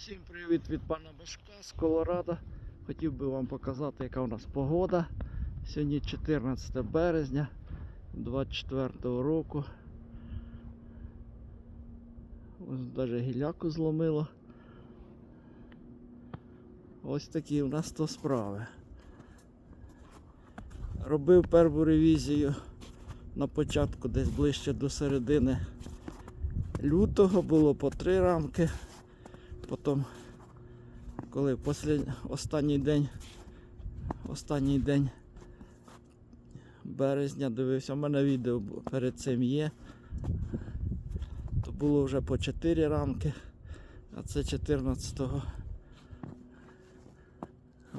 Всім привіт від пана Башка з Колорадо. Хотів би вам показати, яка у нас погода. Сьогодні 14 березня 24 року. Ось навіть гіляку зломило. Ось такі у нас то справи. Робив першу ревізію на початку десь ближче до середини лютого було по три рамки. Потім, коли послід... останній день, останній день березня дивився, у мене відео перед цим є, то було вже по 4 рамки, а це 14-го.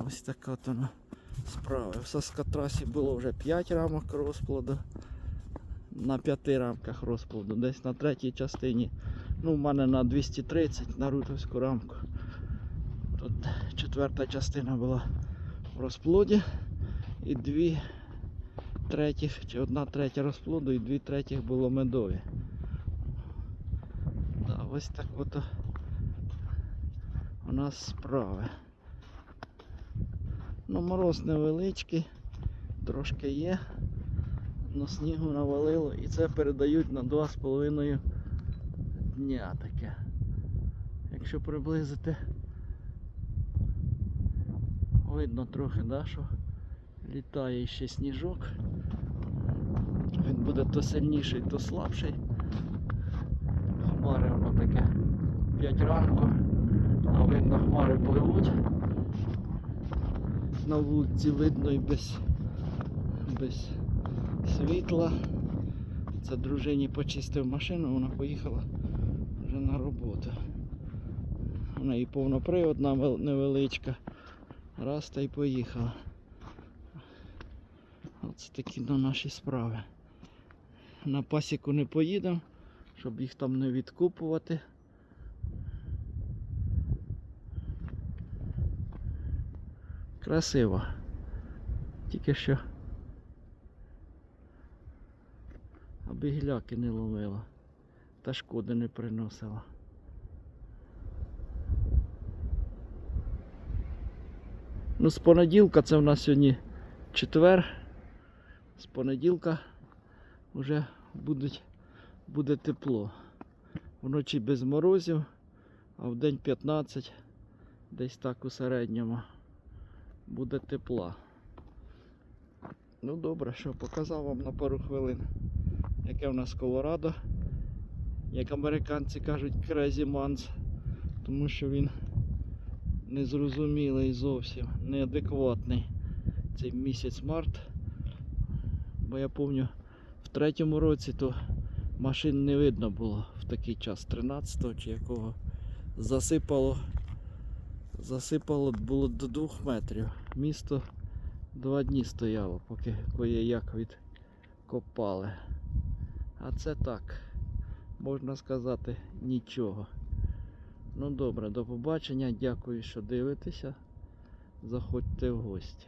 Ось така от вона справа. В Саскатрасі було вже 5 рамок розплоду. На 5 рамках розплоду, десь на третій частині. Ну, в мене на 230 на рутовську рамку. Тут четверта частина була в розплоді. І дві третіх, чи одна третя розплоду і дві третіх було медові. Да, ось так от у нас справи. Ну, мороз невеличкий, трошки є, но снігу навалило і це передають на 2,5 дня таке. Якщо приблизити, видно трохи, да, що літає ще сніжок. Він буде то сильніший, то слабший. Хмари воно таке 5 ранку, а видно хмари пливуть. На вулиці видно і без, без світла. Це дружині почистив машину, вона поїхала на роботу. У неї повноприводна невеличка. Раз та й поїхала. Оце такі на наші справи. На пасіку не поїдемо, щоб їх там не відкупувати. Красиво. Тільки що. Аби гіляки не ловила та шкоди не приносила. Ну, з понеділка це в нас сьогодні четвер. З понеділка вже будуть, буде тепло. Вночі без морозів, а в день 15, десь так у середньому, буде тепла. Ну добре, що показав вам на пару хвилин, яке в нас Колорадо як американці кажуть, crazy month, тому що він незрозумілий зовсім, неадекватний цей місяць март. Бо я пам'ятаю, в третьому році то машин не видно було в такий час, 13-го чи якого. Засипало, засипало було до двох метрів. Місто два дні стояло, поки кое-як відкопали. А це так можна сказати, нічого. Ну добре, до побачення. Дякую, що дивитеся. Заходьте в гості.